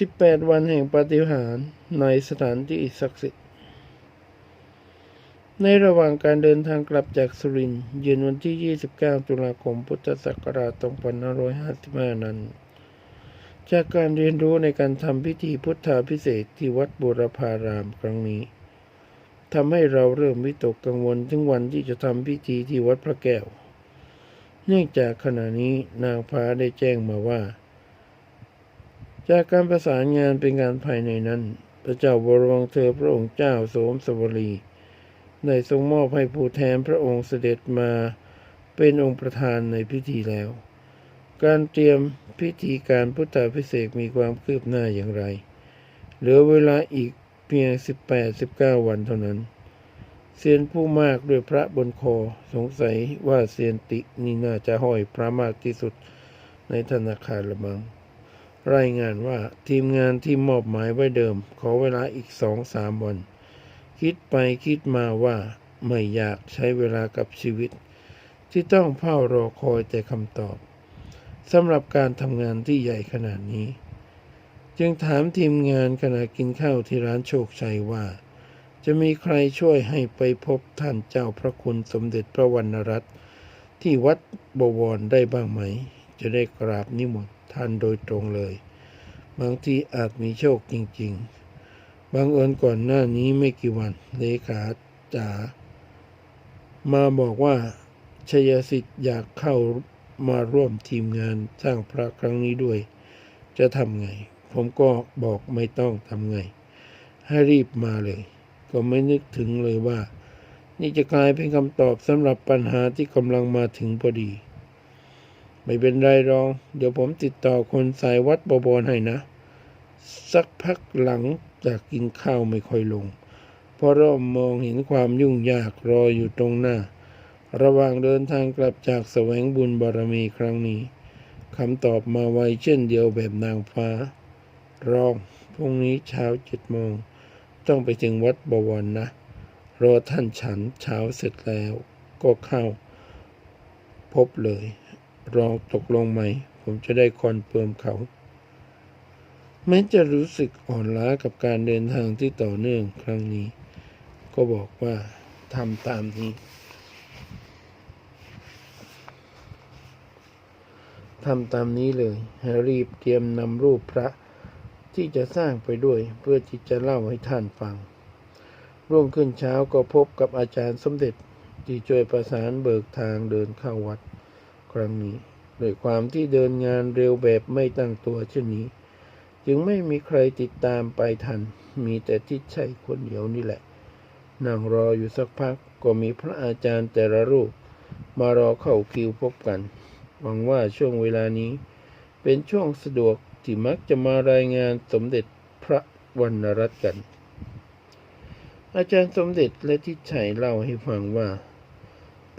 สิบแปดวันแห่งปาฏิหาริย์ในสถานที่ศักดิ์สิทธิ์ ในระหว่างการเดินทางกลับจากสุรินทร์เย็นวันที่ 29 ตุลาคม พุทธศักราช 2555 นั้น จากการเรียนรู้ในการทำพิธีพุทธาพิเศษที่วัดบุรพารามครั้งนี้ทำให้เราเริ่มวิตกกังวลถึงวันที่จะทำพิธีที่วัดพระแก้ว เนื่องจากขณะนี้นางฟ้าได้แจ้งมาว่า จากการประสานงานเป็นงานภายในนั้น พระเจ้าบรมเธอพระองค์เจ้าโสมสวรีได้ทรงมอบให้ผู้แทนพระองค์เสด็จมาเป็นองค์ประธานในพิธีแล้ว การเตรียมพิธีการพุทธาพิเศษมีความคืบหน้าอย่างไร เหลือเวลาอีกเพียง 18-19 วันเท่านั้น เซียนผู้มากด้วยพระบนคอสงสัยว่าเซียนตินี่น่าจะห้อยพระมากที่สุดในธนาคารละมัง รายงานว่าทีมงานที่มอบหมายไว้เดิม ขอเวลาอีกสองสามวัน คิดไปคิดมาว่าไม่อยากใช้เวลากับชีวิต ที่ต้องเฝ้ารอคอยแต่คำตอบสำหรับการทำงานที่ใหญ่ขนาดนี้ จึงถามทีมงานขณะกินข้าวที่ร้านโชคชัยว่า จะมีใครช่วยให้ไปพบท่านเจ้าพระคุณสมเด็จพระวรรณรัตน์ที่วัดบวรได้บ้างไหม จะได้กราบนิมนต์ ท่านโดยตรงเลย บางทีอาจมีโชคจริง ๆ บางเอิญก่อนหน้านี้ไม่กี่วันเลขาจ๋ามาบอกว่าชยสิทธิ์อยากเข้ามาร่วมทีมงานสร้างพระครั้งนี้ด้วย จะทำไง ผมก็บอกไม่ต้องทำไง ให้รีบมาเลย ก็ไม่นึกถึงเลยว่า นี่จะกลายเป็นคำตอบสำหรับปัญหาที่กำลังมาถึงพอดี ไม่เป็นไรรอง เดี๋ยวผมติดต่อคนสายวัดบวรให้นะ สักพักหลังจากกินข้าวไม่ค่อยลง เพราะเริ่มมองเห็นความยุ่งยากรออยู่ตรงหน้า ระหว่างเดินทางกลับจากแสวงบุญบารมีครั้งนี้คำตอบมาไวเช่นเดียวแบบนางฟ้า รองพรุ่งนี้เช้าเจ็ดโมง ต้องไปถึงวัดบวรนะ รอท่านฉันเช้าเสร็จแล้ว ก็เข้า พบเลย รองตกลงไหม่ ผมจะได้คอนเฟิร์มเขา แม้จะรู้สึกอ่อนล้ากับการเดินทางที่ต่อเนื่องครั้งนี้ ก็บอกว่าทำตามนี้ทำตามนี้เลยรีบเตรียมนำรูปพระที่จะสร้างไปด้วยเพื่อที่จะเล่าให้ท่านฟัง รุ่งขึ้นเช้าก็พบกับอาจารย์สมเด็จที่ช่วยประสานเบิกทางเดินเข้าวัด ครั้งนี้ด้วยความที่เดินงานเร็วแบบไม่ตั้งตัวเช่นนี้ จึงไม่มีใครติดตามไปทัน มีแต่ทิดชัยคนเดียวนี่แหละ นั่งรออยู่สักพักก็มีพระอาจารย์แต่ละรูป มารอเข้าคิวพบกัน หวังว่าช่วงเวลานี้ เป็นช่วงสะดวกที่มักจะมารายงานสมเด็จพระวรรณรัตน์กัน อาจารย์สมเด็จและทิดชัยเล่าให้ฟังว่า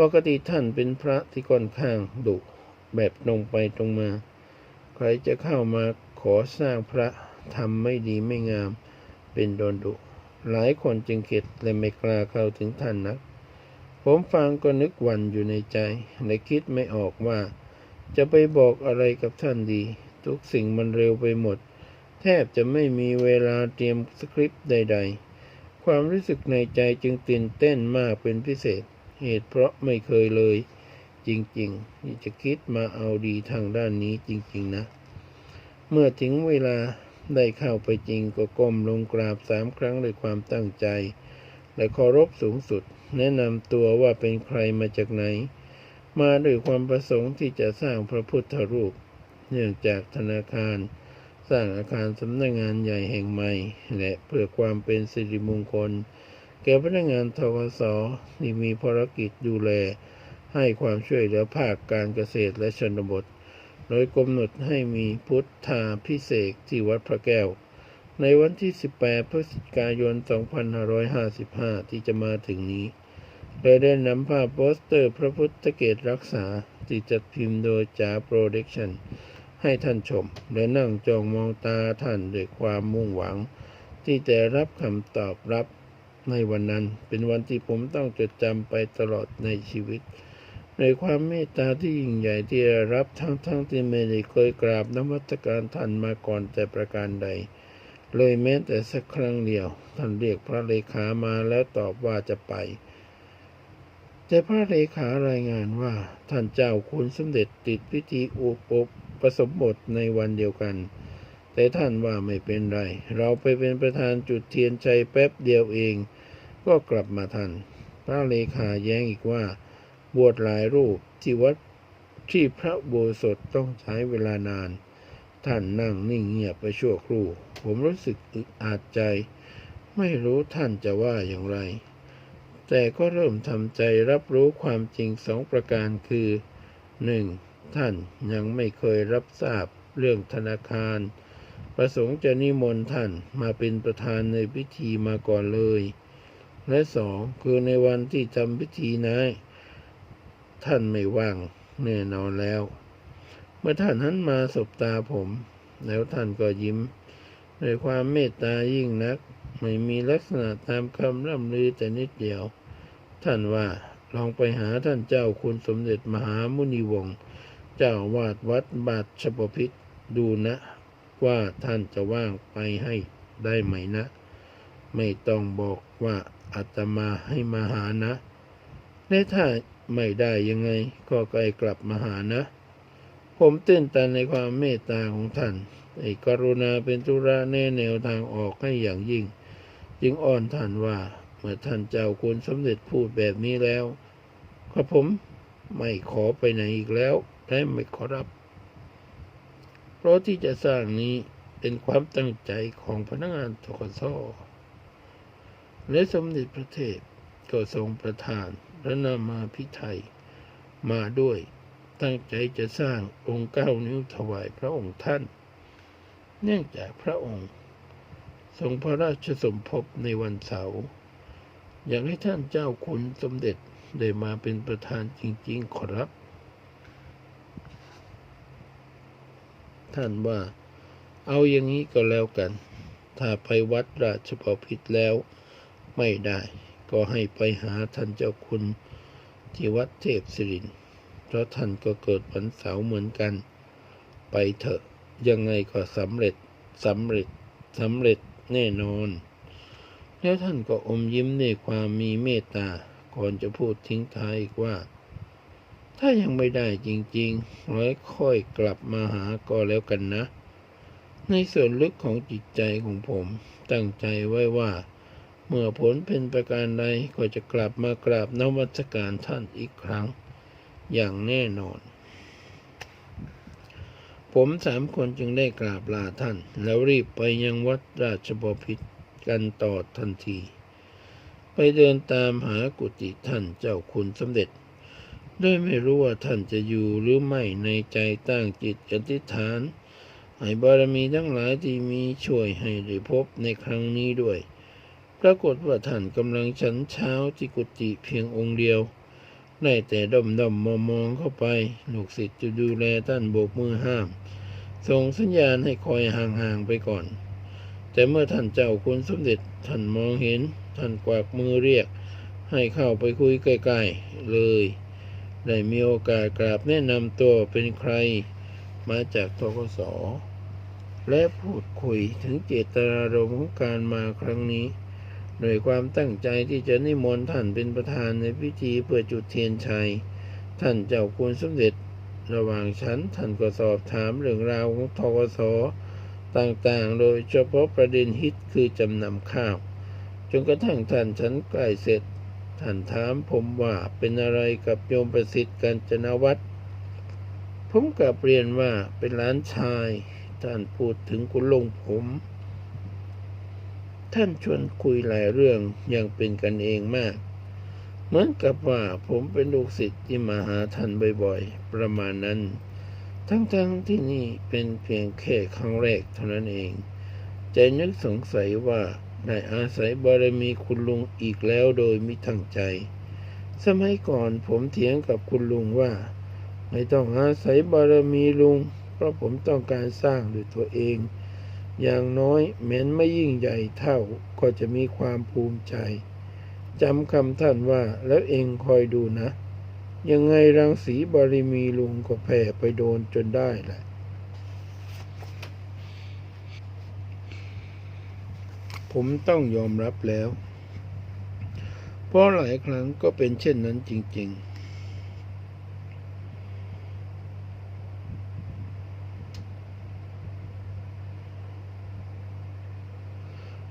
ปกติท่านเป็นพระที่ค่อนข้างดุแบบตรงไปตรงมา ใครจะเข้ามาขอสร้างพระทำไม่ดีไม่งาม เป็นโดนดุ หลายคนจึงเข็ดและไม่กล้าเข้าถึงท่านนัก ผมฟังก็นึกวันอยู่ในใจและคิดไม่ออกว่า จะไปบอกอะไรกับท่านดี ทุกสิ่งมันเร็วไปหมด แทบจะไม่มีเวลาเตรียมสคริปต์ใด ๆ ความรู้สึกในใจจึงตื่นเต้นมากเป็นพิเศษ เหตุเพราะไม่เคยเลย จริงๆที่จะคิดมาเอาดีทางด้านนี้จริง ๆ นะ เมื่อถึงเวลาได้เข้าไปจริงก็ก้มลงกราบสามครั้งด้วยความตั้งใจ และเคารพสูงสุด แนะนำตัวว่าเป็นใครมาจากไหน มาด้วยความประสงค์ที่จะสร้างพระพุทธรูป เนื่องจากธนาคาร สร้างอาคารสำนักงงานใหญ่แห่งใหม่ และเพื่อความเป็นสิริมงคล แก่พนักงานทกสที่มีภารกิจดูแล ให้ความช่วยเหลือภาคการเกษตรและชนบท โดยกำหนดให้มีพุทธาพิเศษที่วัดพระแก้ว ในวันที่ 18 พฤศจิกายน 2555 ที่จะมาถึงนี้โดยได้นำภาพโปสเตอร์พระพุทธเกตรักษาที่จัดพิมพ์โดยจ๋าโปรดักชั่นให้ท่านชม และนั่งจองมองตาท่านด้วยความมุ่งหวัง ที่จะรับคำตอบรับ ในวันนั้นเป็นวันที่ผมต้องจดจำไปตลอดในชีวิต ในความเมตตาที่ยิ่งใหญ่ที่รับทั้งทั้งที่ไม่ได้เคยกราบนมัสการท่านมาก่อนแต่ประการใด เลยแม้แต่สักครั้งเดียว ท่านเรียกพระเลขามาแล้วตอบว่าจะไป แต่พระเลขารายงานว่าท่านเจ้าคุณสมเด็จติดพิธีอุปปสมบทในวันเดียวกัน แต่ท่านว่าไม่เป็นไร เราไปเป็นประธานจุดเทียนใจแป๊บเดียวเอง ก็กลับมาทัน พระเลขาแย้งอีกว่า บวชหลายรูปที่วัดที่พระโบสถต้องใช้เวลานาน ท่านนั่งนิ่งเงียบไปชั่วครู่ ผมรู้สึกอึดอัดใจ ไม่รู้ท่านจะว่าอย่างไร แต่ก็เริ่มทำใจรับรู้ความจริงสองประการคือหนึ่งท่านยังไม่เคยรับทราบเรื่องธนาคาร ประสงค์จะนิมนต์ท่านมาเป็นประธานในพิธีมาก่อนเลย และสองคือในวันที่ทำพิธีนั้นท่านไม่ว่างแน่นอนแล้ว เมื่อท่านหันมาสบตาผม แล้วท่านก็ยิ้มด้วยความเมตตายิ่งนัก ไม่มีลักษณะตามคำร่ำลือแต่นิดเดียว ท่านว่าลองไปหาท่านเจ้าคุณสมเด็จมหามุนีวงศ์เจ้าวาดวัดบาทชปพิษดูนะ ว่าท่านจะว่างไปให้ได้ไหมนะ ไม่ต้องบอกว่าอาตมาให้มาหานะและถ้าไม่ได้ยังไงก็ไกลกลับมาหานะ ผมตื่นตันในความเมตตาของท่านไอ้กรุณาเป็นธุระแน่แนวทางออกให้อย่างยิ่ง จึงอ้อนท่านว่า เมื่อท่านเจ้าคุณสมเด็จพูดแบบนี้แล้วข้าผมไม่ขอไปไหนอีกแล้วและไม่ขอรับ เพราะที่จะสร้างนี้เป็นความตั้งใจของพนักงานทกศและสมเด็จพระเทพก็ทรงประทานพระนามาพิไทยมาด้วยตั้งใจจะสร้างองค์เก้านิ้วถวายพระองค์ท่าน เนื่องจากพระองค์ ทรงพระราชสมภพในวันเสาร์อยากให้ท่านเจ้าคุณสมเด็จได้มาเป็นประธานจริง ๆ ขอรับ ท่านว่า เอาอย่างนี้ก็แล้วกัน ถ้าไปวัดราชบพิตรแล้วไม่ได้ ก็ให้ไปหาท่านเจ้าคุณที่วัดเทพศิริน เพราะท่านก็เกิดวันเสาร์เหมือนกัน ไปเถอะ ยังไงก็สำเร็จสำเร็จสำเร็จแน่นอน แล้วท่านก็อมยิ้มในความมีเมตตาก่อนจะพูดทิ้งท้ายอีกว่า ถ้ายังไม่ได้จริงๆร้อยค่อยกลับมาหาก็แล้วกันนะ ในส่วนลึกของจิตใจของผมตั้งใจไว้ว่า เมื่อผลเป็นประการใดก็จะกลับมากราบนวัตการท่านอีกครั้ง อย่างแน่นอน ผมสามคนจึงได้กราบลาท่าน แล้วรีบไปยังวัดราชบพิตรกันต่อทันที ไปเดินตามหากุฏิท่านเจ้าคุณสมเด็จ โดยไม่รู้ว่าท่านจะอยู่หรือไม่ในใจตั้งจิตอธิษฐานให้บารมีทั้งหลายที่มีช่วยให้ได้พบในครั้งนี้ด้วย ปรากฏว่าท่านกำลังฉันเช้าที่กุฏิเพียงองค์เดียวได้แต่ดมดมมองมองเข้าไป ลูกศิษย์จะดูแลท่านโบกมือห้าม ส่งสัญญาณให้คอยห่างๆไปก่อน แต่เมื่อท่านเจ้าคุณสมเด็จท่านมองเห็น ท่านกวักมือเรียก ให้เข้าไปคุยใกล้ๆเลย ได้มีโอกาสกราบแนะนำตัวเป็นใครมาจากทกศและพูดคุยถึงเจตนารมณ์ของการมาครั้งนี้ โดยความตั้งใจที่จะนิมนต์ท่านเป็นประธานในพิธีเพื่อจุดเทียนชัย ท่านเจ้าคุณสมเด็จระหว่างชั้นท่านก็สอบถามเรื่องราวของทกศต่างๆ โดยเฉพาะประเด็นฮิตคือจำนำข้าว จนกระทั่งท่านฉันใกล้เสร็จ ท่านถามผมว่าเป็นอะไรกับโยมประสิทธิ์กัญจนวัฒน์ผมกลับเรียนว่าเป็นหลานชาย ท่านพูดถึงคุณลุงผม ท่านชวนคุยหลายเรื่องอย่างเป็นกันเองมาก เหมือนกับว่าผมเป็นลูกศิษย์ที่มาหาท่านบ่อยๆ ประมาณนั้น ทั้งๆทที่นี่เป็นเพียงแค่ครั้งแรกเท่านั้นเอง ใจนึกสงสัยว่า ได้อาศัยบารมีคุณลุงอีกแล้วโดยมิทั้งใจ สมัยก่อนผมเถียงกับคุณลุงว่า ไม่ต้องอาศัยบารมีลุง เพราะผมต้องการสร้างด้วยตัวเอง อย่างน้อยแม้นไม่ยิ่งใหญ่เท่าก็จะมีความภูมิใจจำคำท่านว่าแล้วเองคอยดูนะ ยังไงรังสีบารมีลุงก็แผ่ไปโดนจนได้แหละ ผมต้องยอมรับแล้ว เพราะหลายครั้งก็เป็นเช่นนั้นจริง ๆ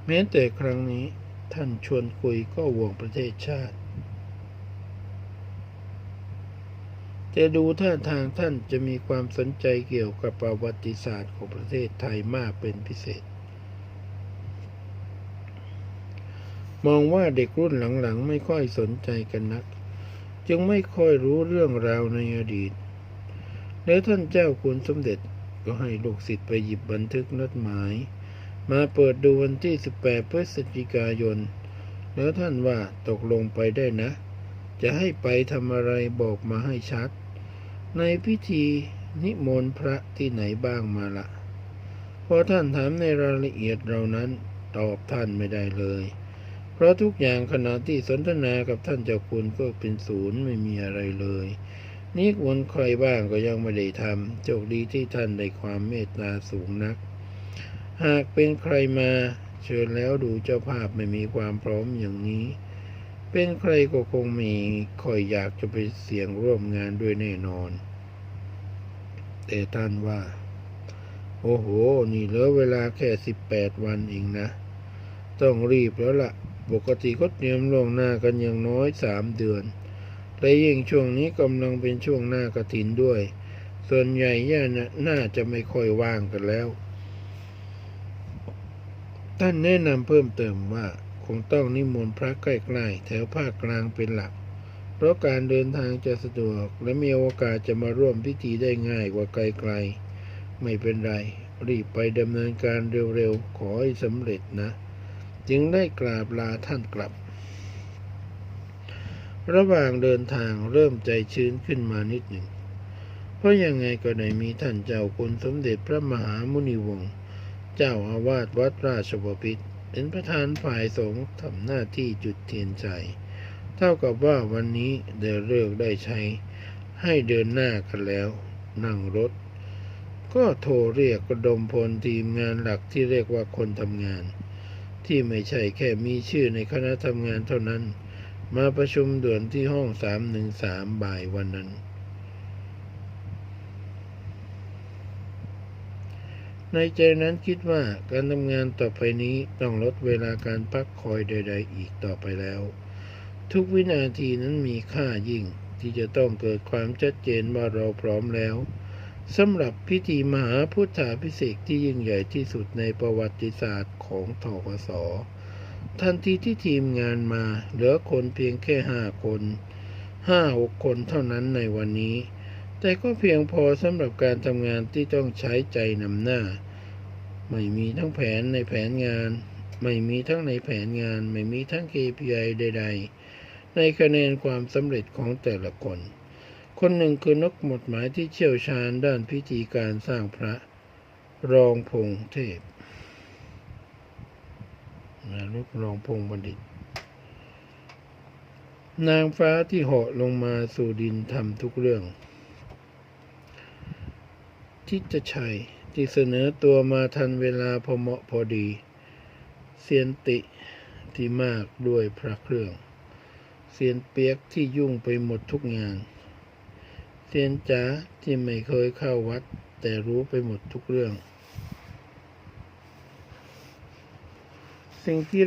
แม้แต่ครั้งนี้ท่านชวนคุยก็ห่วงประเทศชาติแต่ดูท่าทางท่านจะมีความสนใจเกี่ยวกับประวัติศาสตร์ของประเทศไทยมากเป็นพิเศษ มองว่าเด็กรุ่นหลังๆ ไม่ค่อยสนใจกันนัก จึงไม่ค่อยรู้เรื่องราวในอดีต แล้วท่านเจ้าคุณสมเด็จก็ให้ลูกศิษย์ไปหยิบบันทึกนัดหมาย มาเปิดดูวันที่ 18 พฤศจิกายน แล้วท่านว่าตกลงไปได้นะ จะให้ไปทำอะไรบอกมาให้ชัด ในพิธีนิมนต์พระที่ไหนบ้างมาละพอท่านถามในรายละเอียดเรานั้นตอบท่านไม่ได้เลย เพราะทุกอย่างขณะที่สนทนากับท่านเจ้าคุณก็เป็นศูนย์ไม่มีอะไรเลยนิกวนใครบ้างก็ยังไม่ได้ทำโชคดีที่ท่านได้ความเมตตาสูงนัก หากเป็นใครมาเชิญแล้วดูเจ้าภาพไม่มีความพร้อมอย่างนี้ เป็นใครก็คงมีคอยอยากจะไปเสี่ยงร่วมงานด้วยแน่นอน แต่ท่านว่า โอ้โห นี่เหลือเวลาแค่สิบแปดวันเองนะ ต้องรีบแล้วล่ะ ปกติก็เตรียมล่วงหน้ากันอย่างน้อยสามเดือน และยิ่งช่วงนี้กำลังเป็นช่วงหน้ากระถินด้วย ส่วนใหญ่ย่าน่ะน่าจะไม่ค่อยว่างกันแล้ว ท่านแนะนำเพิ่มเติมว่าคงต้องนิมนต์พระใกล้ๆแถวภาคกลางเป็นหลัก เพราะการเดินทางจะสะดวกและมีโอกาสจะมาร่วมพิธีได้ง่ายกว่าไกลๆ ไม่เป็นไร รีบไปดำเนินการเร็วๆ ขอให้สำเร็จนะ จึงได้กราบลาท่านกลับ ระหว่างเดินทางเริ่มใจชื้นขึ้นมานิดหนึ่ง เพราะยังไงก็ได้มีท่านเจ้าคุณสมเด็จพระมหามุนีวงศ์เจ้าอาวาสวัดราชบพิตรเป็นประธานฝ่ายสงฆ์ทำหน้าที่จุดเทียนใจ เท่ากับว่าวันนี้ได้เลิกได้ใช้ ให้เดินหน้ากันแล้ว นั่งรถ ก็โทรเรียกกระดมพลทีมงานหลักที่เรียกว่าคนทำงาน ที่ไม่ใช่แค่มีชื่อในคณะทำงานเท่านั้น มาประชุมด่วนที่ห้อง 313 บ่ายวันนั้น ในใจนั้นคิดว่าการทำงานต่อไปนี้ต้องลดเวลาการพักคอยใด ๆ อีกต่อไปแล้ว ทุกวินาทีนั้นมีค่ายิ่งที่จะต้องเกิดความชัดเจนว่าเราพร้อมแล้ว สำหรับพิธีมหาพุทธาพิเศษกที่ยิ่งใหญ่ที่สุดในประวัติศาสตร์ของทกสทันทีที่ทีมงานมาเหลือคนเพียงแค่ห้าคนห้าหกคนเท่านั้นในวันนี้ แต่ก็เพียงพอสำหรับการทำงานที่ต้องใช้ใจนำหน้า ไม่มีทั้งแผนในแผนงาน ไม่มีทั้งในแผนงาน ไม่มีทั้ง KPI ใด ๆ ในคะแนนความสำเร็จของแต่ละคน คนหนึ่งคือนกหมดหมายที่เชี่ยวชาญด้านพิธีการสร้างพระรองพงเทพนารุกรองพงบัณฑิต นางฟ้าที่เหาะลงมาสู่ดินทำทุกเรื่อง ทิศชัยที่เสนอตัวมาทันเวลาพอเหมาะพอดี เซียนติที่มากด้วยพระเครื่อง เซียนเปียกที่ยุ่งไปหมดทุกงาน เซียนจ๋าที่ไม่เคยเข้าวัด แต่รู้ไปหมดทุกเรื่อง สิ่งที่